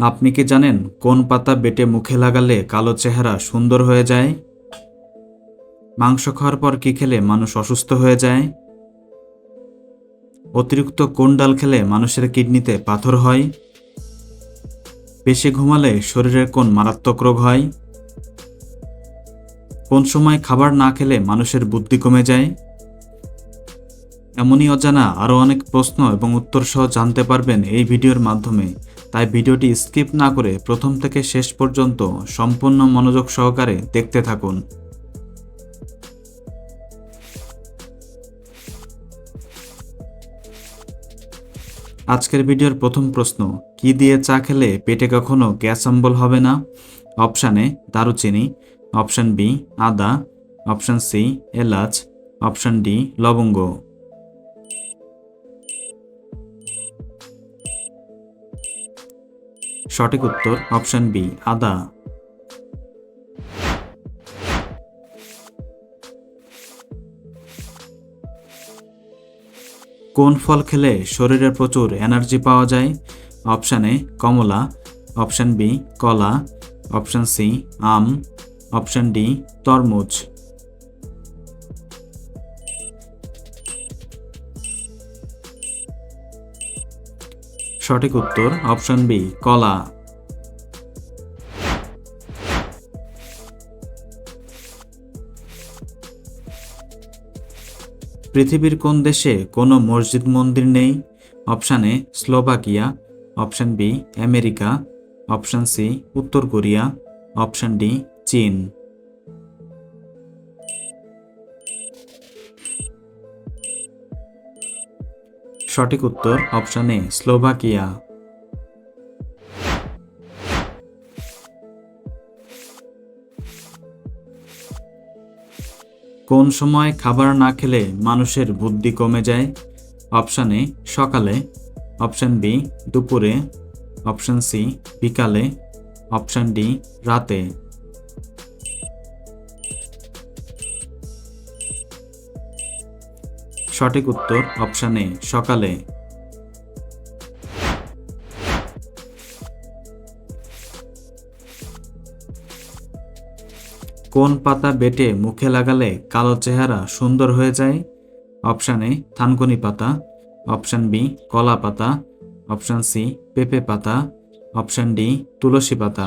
আপনি কি জানেন কোন পাতা বেটে মুখে লাগালে কালো চেহারা সুন্দর হয়ে যায়? মাংস খাওয়ার পর কি খেলে মানুষ অসুস্থ হয়ে যায়? অতিরিক্ত কোন ডাল খেলে মানুষের কিডনিতে পাথর হয়? বেশি ঘুমালে শরীরের কোন মারাত্মক রোগ হয়? কোন সময় খাবার না খেলে মানুষের বুদ্ধি কমে যায়? এমনই অজানা, আরও অনেক প্রশ্ন এবং উত্তর সহ জানতে পারবেন এই ভিডিওর মাধ্যমে। তাই ভিডিওটি স্কিপ না করে প্রথম থেকে শেষ পর্যন্ত সম্পূর্ণ মনোযোগ সহকারে দেখতে থাকুন। আজকের ভিডিওর প্রথম প্রশ্ন, কি দিয়ে চা খেলে পেটে কখনো গ্যাস অম্বল হবে না? অপশান এ, দারুচিনি। অপশান বি, আদা। অপশান সি, এলাচ। অপশান ডি, লবঙ্গ। সঠিক উত্তর অপশান বি, আদা। কোন ফল খেলে শরীরে প্রচুর এনার্জি পাওয়া যায়? অপশান এ, কমলা। অপশান বি, কলা। অপশান সি, আম। অপশান ডি, তরমুজ। সঠিক উত্তর অপশান বি কলা। পৃথিবীর কোন দেশে কোনো মসজিদ মন্দির নেই? Option A Slovakia. Option B America. Option C উত্তর কোরিয়া। অপশান ডি চীন। সঠিক উত্তর অপশান এ স্লোভাকিয়া। কোন সময় খাবার না খেলে মানুষের বুদ্ধি কমে যায়? অপশান এ সকালে, অপশান বি দুপুরে, অপশান সি বিকালে, অপশান ডি রাতে। সঠিক উত্তর অপশান এ, সকালে। কোন পাতা বেটে মুখে লাগালে কালো চেহারা সুন্দর হয়ে যায়? অপশান এ, থানকুনি পাতা। অপশান বি, কলা পাতা। অপশান সি, পেঁপে পাতা। অপশান ডি, তুলসী পাতা।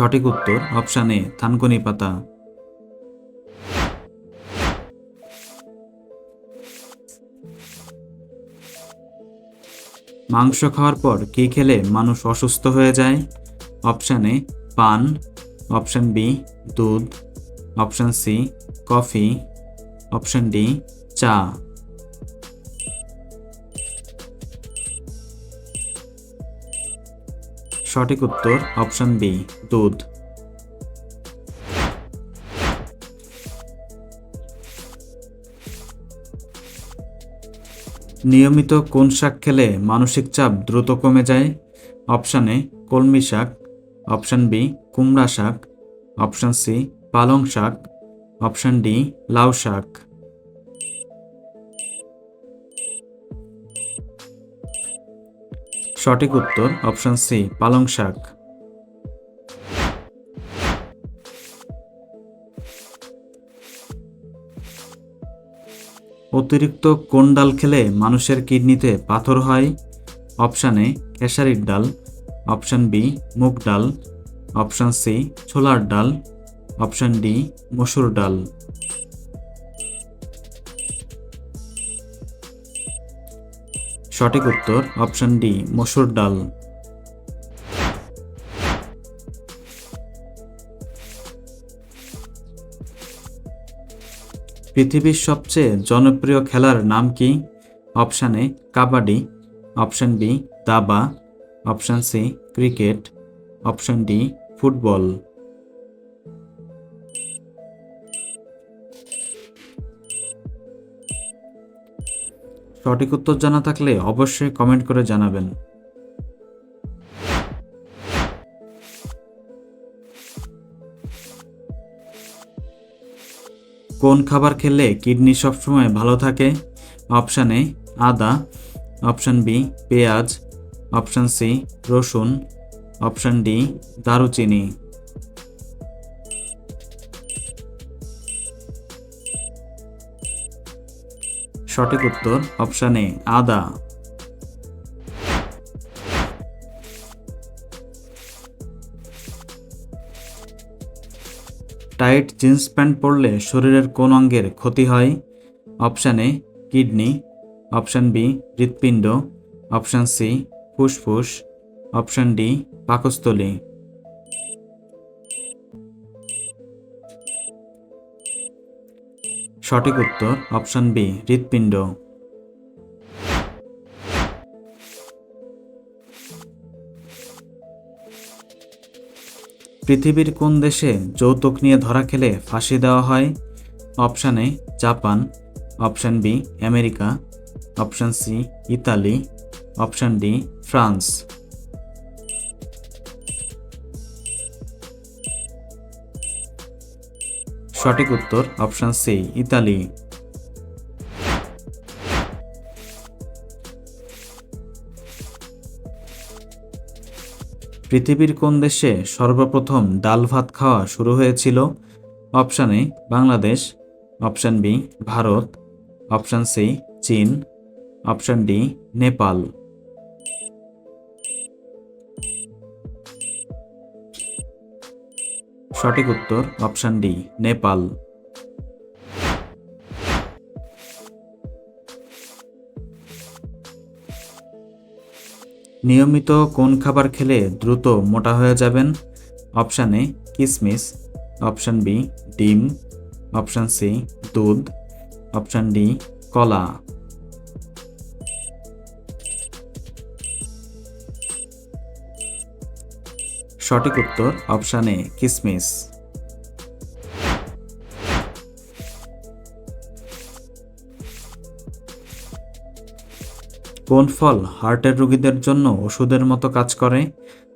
সঠিক উত্তর অপশান এ, থানকুনি পাতা। মাংস খাওয়ার পর কি খেলে মানুষ অসুস্থ হয়ে যায়? অপশান এ, পান। অপশান বি, দুধ। Option C, coffee. Option D, চা। সঠিক উত্তর অপশান বি, দুধ। নিয়মিত কোন শাক খেলে মানসিক চাপ দ্রুত কমে যায়? অপশান এ, কলমি শাক। অপশান বি, কুমড়া শাক। অপশান সি, পালং শাক। অপশান ডি, লাউ শাক। সঠিক উত্তর, অপশান সি, পালং শাক। অতিরিক্ত কোন ডাল খেলে মানুষের কিডনিতে পাথর হয়? অপশান এ, খেসারির ডাল। অপশান বি, মুগ ডাল। অপশান সি, ছোলার ডাল। অপশান ডি, মসুর ডাল। সঠিক উত্তর অপশন ডি মসুর ডাল। পৃথিবীর সবচেয়ে জনপ্রিয় খেলার নাম কি? Option A kabaddi. Option B দাবা। Option C cricket. Option D football. সঠিক উত্তর জানা থাকলে অবশ্যই কমেন্ট করে জানাবেন। কোন খাবার খেলে কিডনি সবসময় ভালো থাকে? অপশান এ, আদা। অপশান বি, পেঁয়াজ। অপশন সি, রসুন। অপশন ডি, দারুচিনি। সঠিক উত্তর অপশন এ, আদা। টাইট জিন্স প্যান্ট পরলে শরীরের কোন অঙ্গের ক্ষতি হয়? Option A, kidney. Option B, হৃৎপিণ্ড। অপশান সি, ফুসফুস। অপশান ডি, পাকস্থলী। সঠিক উত্তর অপশান বি, হৃৎপিণ্ড। পৃথিবীর কোন দেশে যৌতুক নিয়ে ধরা খেলে ফাঁসি দেওয়া হয়? Option A, Japan. Option B, America. Option C, Italy. Option D, France. সঠিক উত্তর অপশান সি, ইতালি। পৃথিবীর কোন দেশে সর্বপ্রথম ডাল ভাত খাওয়া শুরু হয়েছিল? Option A, Bangladesh. Option B, Bharat. Option C, চীন। Option D, Nepal. সঠিক উত্তর অপশান ডি, নেপাল। নিয়মিত কোন খাবার খেলে দ্রুত মোটা হয়ে যাবেন? অপশান এ, কিসমিস। অপশান বি, ডিম। অপশান সি, দুধ। অপশান ডি, কলা। সঠিক উত্তর অপশান এ, কিসমিস। কোন ফল হার্টের রোগীদের জন্য ওষুধের মতো কাজ করে?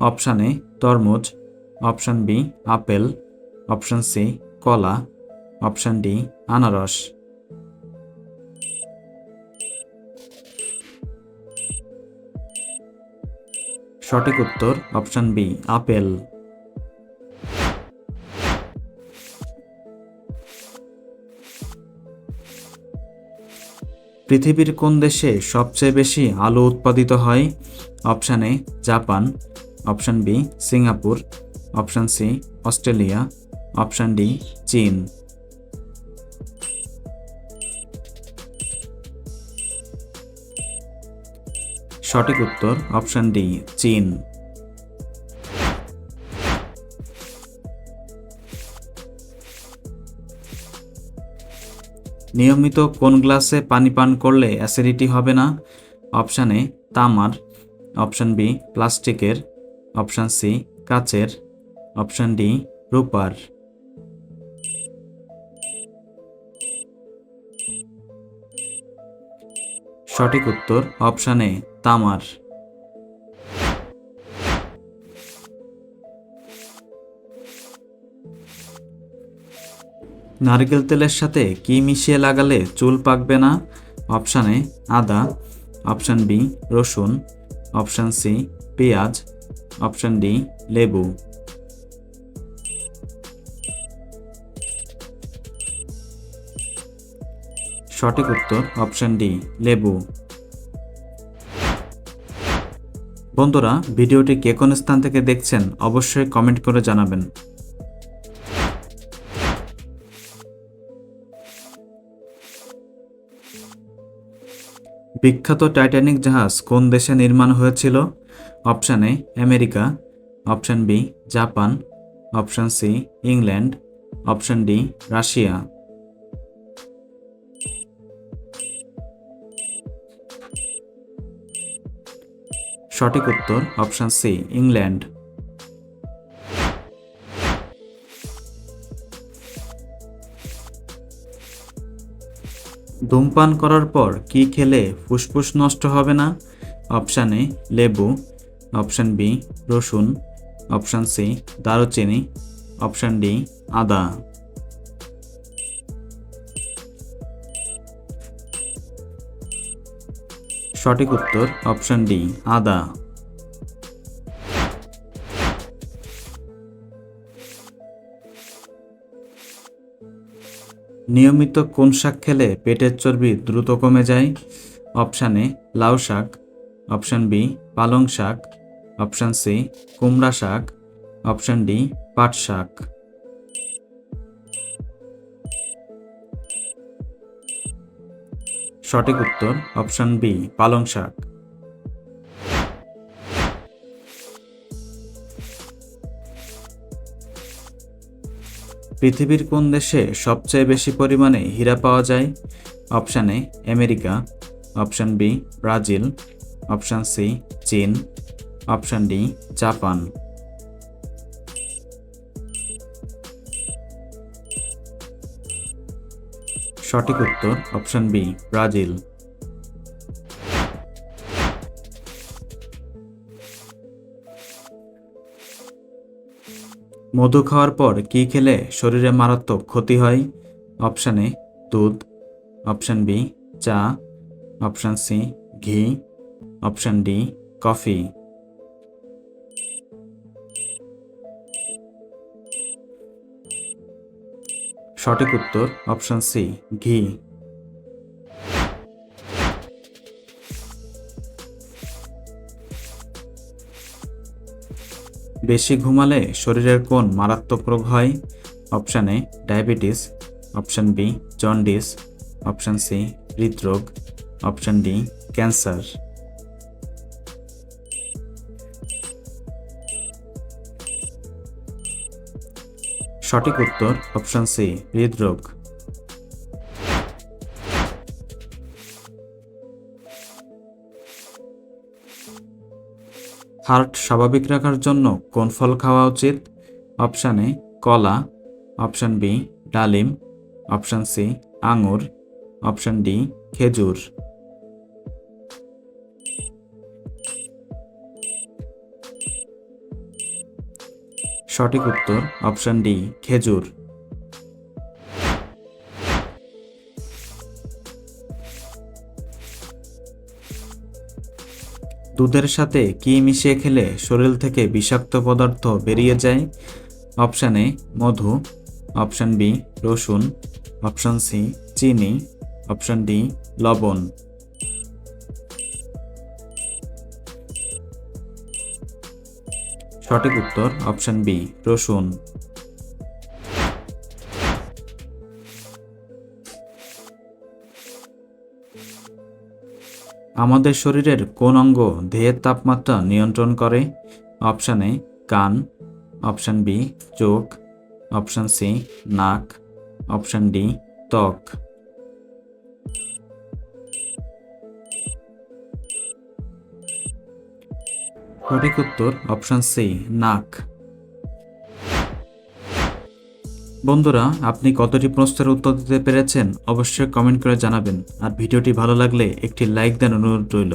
অপশান এ, তরমুজ। Option B, apple. Option C, কলা। অপশান ডি, আনারস। সঠিক উত্তর, অপশান বি, আপেল। পৃথিবীর কোন দেশে সবচেয়ে বেশি আলু উৎপাদিত হয়? Option A, Japan. Option B, Singapore. Option C, Australia. Option D, চীন। সঠিক উত্তর অপশান ডি, চীন। নিয়মিত কোন গ্লাসে পানি পান করলে অ্যাসিডিটি হবে না? অপশান এ, তামার। অপশান বি, প্লাস্টিকের। অপশান সি, কাচের। অপশান ডি, রূপার। সঠিক উত্তর অপশান এ, তামার। নারকেল তেলের সাথে কি মিশিয়ে লাগালে চুল পাকবে না? অপশান এ, আদা। অপশান বি, রসুন। অপশান সি, পেঁয়াজ। অপশান ডি, লেবু। সঠিক উত্তর অপশান ডি, লেবু। বন্ধুরা, ভিডিওটি কে কোন স্থান থেকে দেখছেন অবশ্যই কমেন্ট করে জানাবেন। বিখ্যাত টাইটানিক জাহাজ কোন দেশে নির্মাণ হয়েছিল? Option A, America. Option B, Japan. Option C, England. Option D, Russia. সঠিক উত্তর অপশান সি ইংল্যান্ড ধূমপান করার পর কি খেলে ফুসফুস নষ্ট হবে না? অপশান এ লেবু. অপশান বি রসুন. অপশান সি দারুচিনি. অপশান ডি আদা। সঠিক উত্তর অপশন ডি, আদা। নিয়মিত কোন শাক খেলে পেটের চর্বি দ্রুত কমে যায়? অপশান এ, লাউ শাক। অপশান বি, পালং শাক। অপশান সি, কুমড়া শাক। অপশান ডি, পাট শাক। সঠিক উত্তর, অপশান বি, পালং শাক। পৃথিবীর কোন দেশে সবচেয়ে বেশি পরিমাণে হীরা পাওয়া যায়? Option A, America. Option B, Brazil. Option C, চীন। Option D, Japan. সঠিক উত্তর অপশান বি ব্রাজিল। মধু খাওয়ার পর কি খেলে শরীরে মারাত্মক ক্ষতি হয়? অপশান এ দুধ। অপশান বি চা। অপশান সি ঘি। অপশান ডি কফি সঠিক উত্তর অপশান সি ঘি। বেশি ঘুমালে শরীরের কোন মারাত্মক রোগ হয়। Option A diabetes option B jaundice option C হৃদরোগ। অপশান ডি ক্যান্সার সঠিক উত্তর অপশান সি হৃদরোগ। হার্ট স্বাভাবিক রাখার জন্য কোন ফল খাওয়া উচিত? অপশান এ কলা। অপশান বি ডালিম। অপশান সি আঙুর। অপশান ডি খেজুর। সঠিক উত্তর, অপশান ডি, খেজুর। দুধের সাথে কি মিশিয়ে খেলে শরীর থেকে বিষাক্ত পদার্থ বেরিয়ে যায়? অপশান এ, মধু। অপশান বি, রসুন। অপশান সি, চিনি। অপশান ডি, লবণ। সঠিক উত্তর অপশান বি রসুন। আমাদের শরীরের কোন অঙ্গ দেহের তাপমাত্রা নিয়ন্ত্রণ করে? অপশান এ কান। অপশান বি চোখ। অপশান সি নাক। অপশান ডি ত্বক। সঠিক উত্তর অপশান সি নাক। বন্ধুরা, আপনি কতটি প্রশ্নের উত্তর দিতে পেরেছেন অবশ্যই কমেন্ট করে জানাবেন। আর ভিডিওটি ভালো লাগলে একটি লাইক দেন অনুরোধ রইল।